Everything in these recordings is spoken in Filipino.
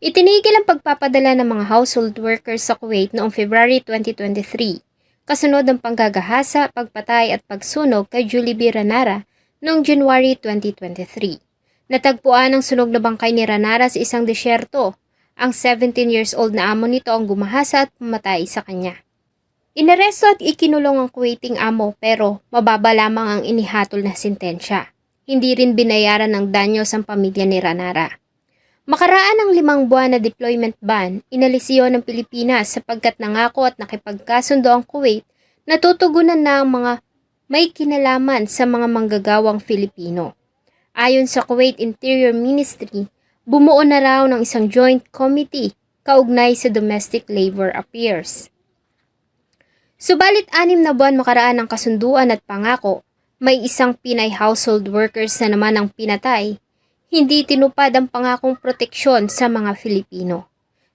Itinigil ang pagpapadala ng mga household workers sa Kuwait noong February 2023, kasunod ng panggagahasa, pagpatay at pagsunog kay Julie B. Ranara noong January 2023. Natagpuan ang sunog na bangkay ni Ranara sa isang disyerto. Ang 17 years old na amo nito ang gumahasa at pumatay sa kanya. Inaresto at ikinulong ang Kuwaiting amo pero mababa lamang ang inihatol na sentensya. Hindi rin binayaran ng danyo sa pamilya ni Ranara. Makaraan ng limang buwan na deployment ban, inalis iyon ng Pilipinas sapagkat nangako at nakipagkasundo ang Kuwait na tutugunan na ang mga may kinalaman sa mga manggagawang Filipino. Ayon sa Kuwait Interior Ministry, bumuo na raw ng isang joint committee kaugnay sa domestic labor affairs. Subalit anim na buwan makaraan ng kasunduan at pangako, may isang Pinay household workers na naman ang pinatay hindi tinupad ang pangakong proteksyon sa mga Filipino.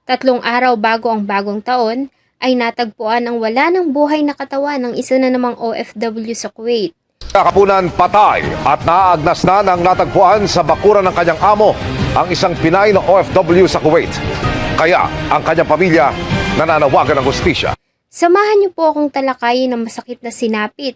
Tatlong araw bago ang bagong taon, ay natagpuan ang wala ng buhay na katawan ng isa na namang OFW sa Kuwait. Kakapunan patay at naagnas na ng natagpuan sa bakuran ng kanyang amo ang isang Pinay na OFW sa Kuwait. Kaya ang kanyang pamilya nananawagan ng hustisya. Samahan niyo po akong talakayin ang masakit na sinapit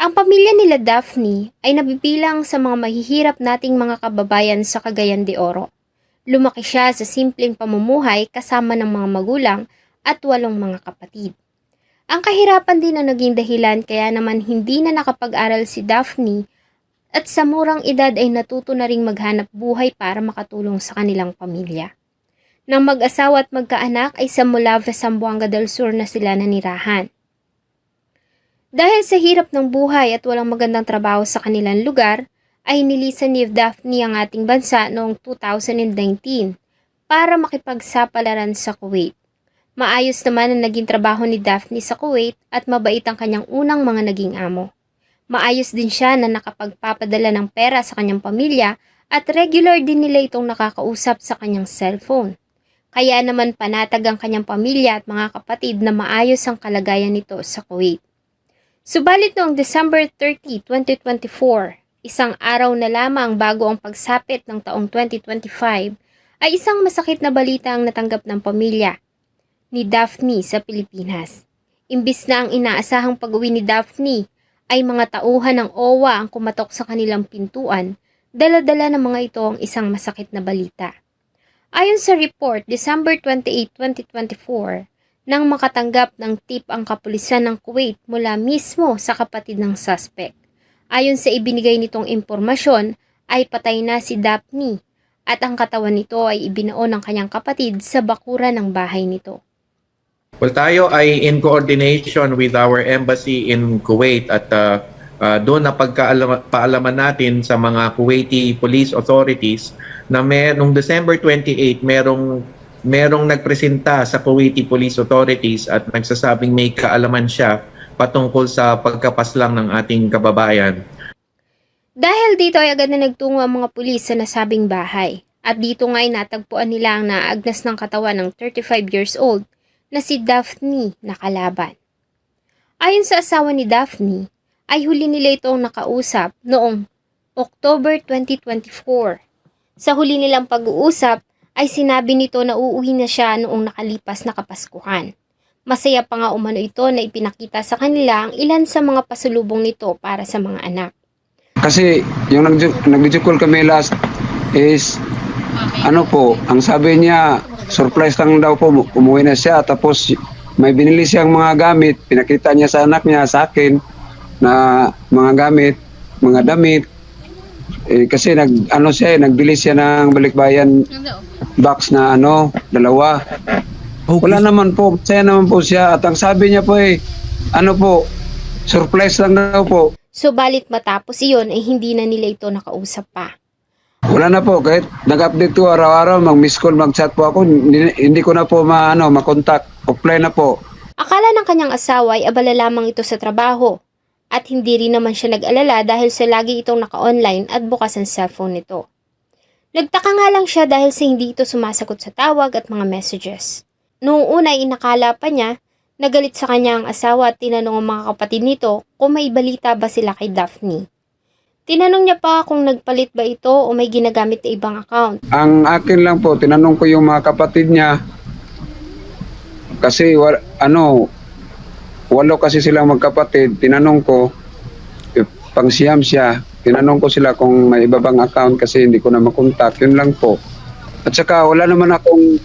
Ang pamilya nila Daphne ay nabibilang sa mga mahihirap nating mga kababayan sa Cagayan de Oro. Lumaki siya sa simpleng pamumuhay kasama ng mga magulang at walong mga kapatid. Ang kahirapan din ang naging dahilan kaya naman hindi na nakapag-aral si Daphne at sa murang edad ay natuto na ring maghanap buhay para makatulong sa kanilang pamilya. Nang mag-asawa at magkaanak ay sa Molave, Zamboanga del Sur na sila nanirahan. Dahil sa hirap ng buhay at walang magandang trabaho sa kanilang lugar, ay nilisan ni Daphne ang ating bansa noong 2019 para makipagsapalaran sa Kuwait. Maayos naman ang naging trabaho ni Daphne sa Kuwait at mabait ang kanyang unang mga naging amo. Maayos din siya na nakapagpapadala ng pera sa kanyang pamilya at regular din nila itong nakakausap sa kanyang cellphone. Kaya naman panatag ang kanyang pamilya at mga kapatid na maayos ang kalagayan nito sa Kuwait. Subalit noong December 30, 2024, isang araw na lamang bago ang pagsapit ng taong 2025, ay isang masakit na balita ang natanggap ng pamilya ni Daphne sa Pilipinas. Imbis na ang inaasahang pag-uwi ni Daphne ay mga tauhan ng OWA ang kumatok sa kanilang pintuan, dala-dala ng mga ito ang isang masakit na balita. Ayon sa report, December 28, 2024, nang makatanggap ng tip ang kapulisan ng Kuwait mula mismo sa kapatid ng suspect. Ayon sa ibinigay nitong impormasyon, ay patay na si Daphne at ang katawan nito ay ibinao ng kanyang kapatid sa bakuran ng bahay nito. Well, tayo ay in coordination with our embassy in Kuwait at uh, uh, doon na pagkaalaman natin sa mga Kuwaiti police authorities na may, nung December 28, merong, merong nagpresenta sa Kuwaiti police authorities at nagsasabing may kaalaman siya patungkol sa pagkapaslang ng ating kababayan. Dahil dito ay agad na nagtungo ang mga pulis sa nasabing bahay. At dito nga ay natagpuan nila ang naagnas ng katawan ng 35 years old na si Daphne na kalaban. Ayon sa asawa ni Daphne, ay huli nila itong nakausap noong October 2024. Sa huli nilang pag-uusap, ay sinabi nito na uuwi na siya noong nakalipas na Kapaskuhan. Masaya pa nga umano ito na ipinakita sa kanila ang ilan sa mga pasulubong nito para sa mga anak. Kasi yung nag- nag-video call kami last is ano po, ang sabi niya surprise lang daw po umuwi na siya tapos may binili siyang mga gamit, pinakita niya sa anak niya sa akin na mga gamit, mga damit. Eh, kasi nag ano siya, eh, nagbili siya ng balikbayan box na ano, dalawa. Wala naman po, saya naman po siya at ang sabi niya po eh ano po, surprise lang daw po. Subalit matapos iyon ay hindi na nila ito nakausap pa. Wala na po, kahit nag-update ko araw-araw, mag-miss call, mag-chat po ako, hindi, hindi ko na po ma, ano, makontak. Offline na po. Akala ng kanyang asawa ay abala lamang ito sa trabaho. At hindi rin naman siya nag-alala dahil sa lagi itong naka-online at bukas ang cellphone nito. Nagtaka nga lang siya dahil sa hindi ito sumasagot sa tawag at mga messages. Noong una ay inakala pa niya, nagalit sa kanya ang asawa at tinanong ang mga kapatid nito kung may balita ba sila kay Daphne. Tinanong niya pa kung nagpalit ba ito o may ginagamit na ibang account. Ang akin lang po, tinanong ko yung mga kapatid niya, kasi wa, ano, walo kasi silang magkapatid, tinanong ko, eh, pang siyam siya, tinanong ko sila kung may iba bang account kasi hindi ko na makontak, yun lang po. At saka wala naman akong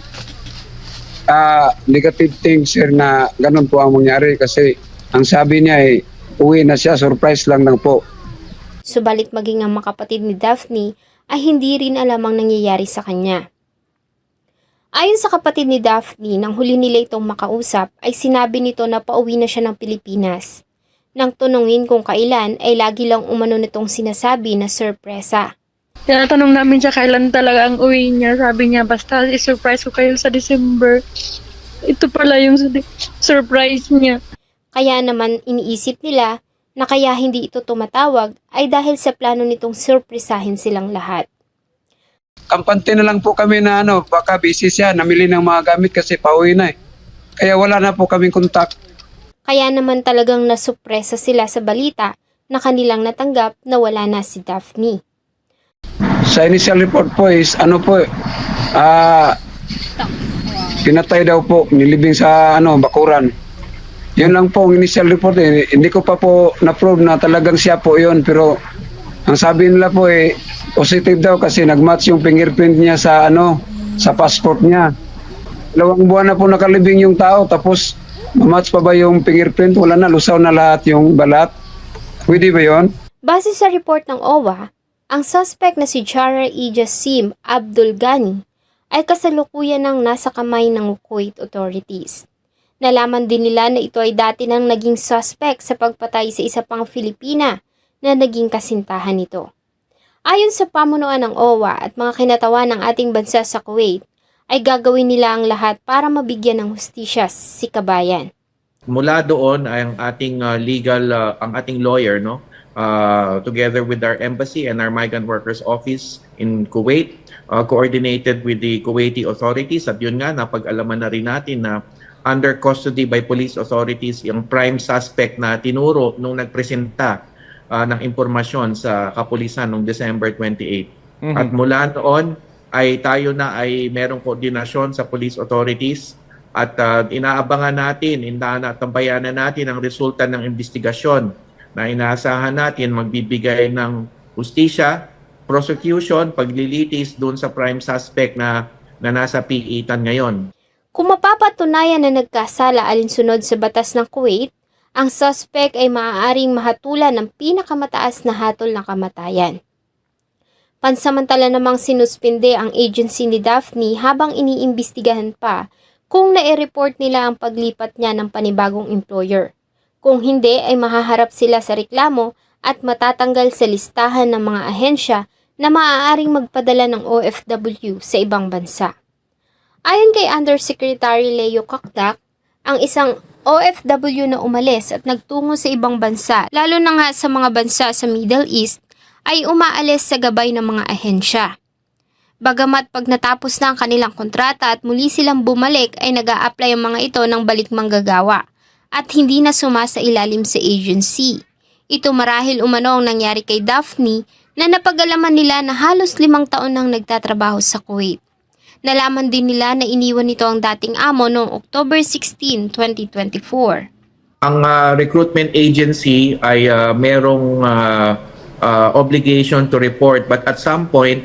ah, negative things sir na ganun po ang mangyari kasi ang sabi niya ay uwi na siya, surprise lang lang po. Subalit maging ang mga kapatid ni Daphne ay hindi rin alam ang nangyayari sa kanya. Ayon sa kapatid ni Daphne, nang huli nila itong makausap, ay sinabi nito na pauwi na siya ng Pilipinas. Nang tunungin kung kailan, ay lagi lang umano nitong sinasabi na sorpresa. Tinatanong namin siya kailan talaga ang uwi niya. Sabi niya, basta i-surprise ko kayo sa December. Ito pala yung su- surprise niya. Kaya naman iniisip nila na kaya hindi ito tumatawag ay dahil sa plano nitong surpresahin silang lahat. kampante na lang po kami na ano, baka busy siya, namili ng mga gamit kasi pauwi na eh. Kaya wala na po kaming kontak. Kaya naman talagang nasupresa sila sa balita na kanilang natanggap na wala na si Daphne. Sa initial report po is ano po, ah, pinatay daw po, nilibing sa ano, bakuran. Yun lang po ang initial report eh. Hindi ko pa po na-prove na talagang siya po yun. Pero ang sabi nila po eh, positive daw kasi nag-match yung fingerprint niya sa ano, sa passport niya. Dalawang buwan na po nakalibing yung tao tapos mamatch pa ba yung fingerprint? Wala na, lusaw na lahat yung balat. Pwede ba yun? Base sa report ng OWA, ang suspect na si Jara Ijasim Abdul Ghani ay kasalukuyan ng nasa kamay ng Kuwait authorities. Nalaman din nila na ito ay dati nang naging suspect sa pagpatay sa isa pang Filipina na naging kasintahan nito. Ayon sa pamunuan ng OWA at mga kinatawan ng ating bansa sa Kuwait, ay gagawin nila ang lahat para mabigyan ng hustisya si kabayan. mula doon ay ang ating uh, legal uh, ang ating lawyer no uh, together with our embassy and our migrant workers office in Kuwait uh, coordinated with the Kuwaiti authorities at yun nga napag-alaman na rin natin na under custody by police authorities yung prime suspect na tinuro nung nagpresenta uh, ng impormasyon sa kapulisan noong December 28 at mula noon ay tayo na ay merong koordinasyon sa police authorities at uh, inaabangan natin, inatabayanan natin ang resulta ng investigasyon na inaasahan natin magbibigay ng justisya, prosecution, paglilitis doon sa prime suspect na, na nasa piitan ngayon. Kung mapapatunayan na nagkasala alinsunod sa batas ng Kuwait, ang suspect ay maaaring mahatulan ng pinakamataas na hatol ng kamatayan. Pansamantala namang sinuspinde ang agency ni Daphne habang iniimbestigahan pa kung nai-report nila ang paglipat niya ng panibagong employer. Kung hindi ay mahaharap sila sa reklamo at matatanggal sa listahan ng mga ahensya na maaaring magpadala ng OFW sa ibang bansa. Ayon kay Undersecretary Leo Kakdak, ang isang OFW na umalis at nagtungo sa ibang bansa, lalo na nga sa mga bansa sa Middle East, ay umaalis sa gabay ng mga ahensya. Bagamat pag natapos na ang kanilang kontrata at muli silang bumalik ay nag apply ang mga ito ng balik manggagawa at hindi na sumasa ilalim sa agency. Ito marahil umano ang nangyari kay Daphne na napagalaman nila na halos limang taon nang nagtatrabaho sa Kuwait. Nalaman din nila na iniwan nito ang dating amo noong October 16, 2024. Ang uh, recruitment agency ay uh, merong uh, uh, obligation to report but at some point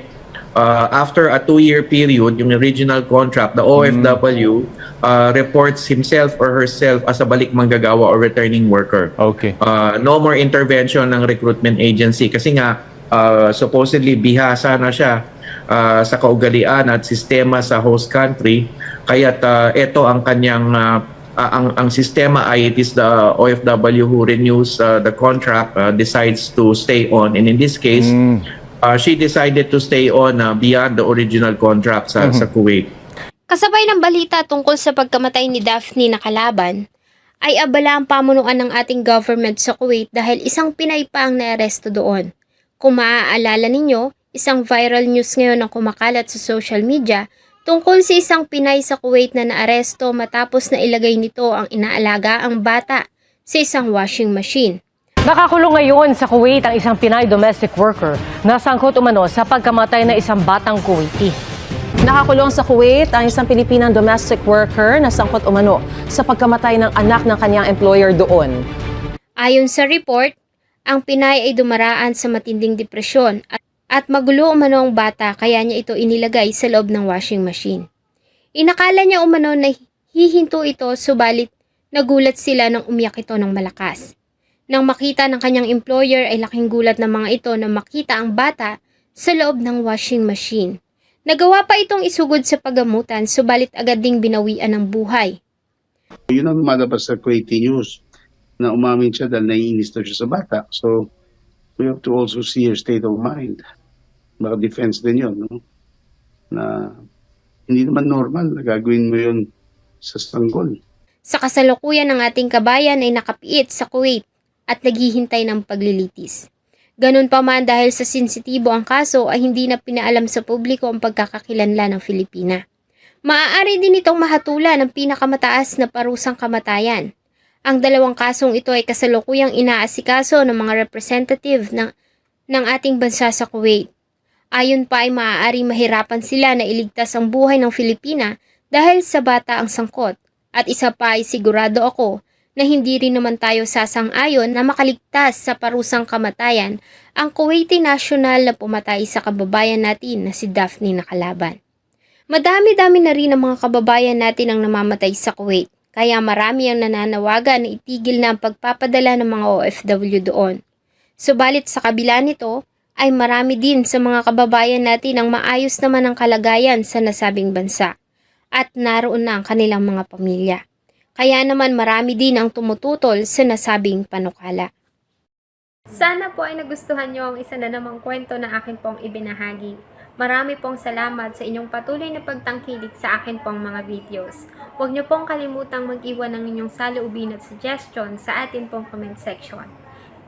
uh, after a two-year period, yung original contract, the OFW uh, reports himself or herself as a balik manggagawa or returning worker. Okay. Uh, no more intervention ng recruitment agency kasi nga uh, supposedly bihasa na siya uh, sa kaugalian at sistema sa host country kaya't uh, ito ang kanyang uh, uh, ang ang sistema ay it is the OFW who renews uh, the contract uh, decides to stay on and in this case Mm. uh, she decided to stay on uh, beyond the original contract sa, sa Kuwait. Kasabay ng balita tungkol sa pagkamatay ni Daphne na kalaban, ay abala ang pamunuan ng ating government sa Kuwait dahil isang Pinay pa ang naaresto doon. Kung maaalala ninyo, isang viral news ngayon ang kumakalat sa social media tungkol sa isang Pinay sa Kuwait na naaresto matapos na ilagay nito ang inaalaga ang bata sa isang washing machine. Nakakulong ngayon sa Kuwait ang isang Pinay domestic worker na sangkot umano sa pagkamatay ng isang batang Kuwaiti. Nakakulong sa Kuwait ang isang Pilipinang domestic worker na sangkot umano sa pagkamatay ng anak ng kanyang employer doon. Ayon sa report, ang Pinay ay dumaraan sa matinding depresyon at, at magulo umano ang bata kaya niya ito inilagay sa loob ng washing machine. Inakala niya umano na hihinto ito subalit nagulat sila nang umiyak ito ng malakas. Nang makita ng kanyang employer ay laking gulat ng mga ito na makita ang bata sa loob ng washing machine. Nagawa pa itong isugod sa pagamutan subalit agad ding binawian ng buhay. Yun ang lumalabas sa Kuwaiti News na umamin siya dahil naiinis daw siya sa bata. So, we have to also see her state of mind. Baka defense din yun, no? Na hindi naman normal na gagawin mo yun sa sanggol. Sa kasalukuyan ng ating kabayan ay nakapiit sa Kuwait at naghihintay ng paglilitis. Ganun pa man dahil sa sensitibo ang kaso ay hindi na pinaalam sa publiko ang pagkakakilanlan ng Filipina. Maaari din itong mahatula ng pinakamataas na parusang kamatayan. Ang dalawang kasong ito ay kasalukuyang inaasikaso ng mga representative ng, ng ating bansa sa Kuwait. Ayon pa ay maaari mahirapan sila na iligtas ang buhay ng Filipina dahil sa bata ang sangkot. At isa pa ay sigurado ako na hindi rin naman tayo sasang-ayon na makaligtas sa parusang kamatayan ang Kuwaiti national na pumatay sa kababayan natin na si Daphne na kalaban. Madami-dami na rin ang mga kababayan natin ang namamatay sa Kuwait, kaya marami ang nananawagan na itigil na ang pagpapadala ng mga OFW doon. Subalit sa kabila nito, ay marami din sa mga kababayan natin ang maayos naman ang kalagayan sa nasabing bansa at naroon na ang kanilang mga pamilya. Kaya naman marami din ang tumututol sa nasabing panukala. Sana po ay nagustuhan nyo ang isa na namang kwento na akin pong ibinahagi. Marami pong salamat sa inyong patuloy na pagtangkilik sa akin pong mga videos. Huwag nyo pong kalimutang mag-iwan ng inyong saloobin at suggestion sa atin pong comment section.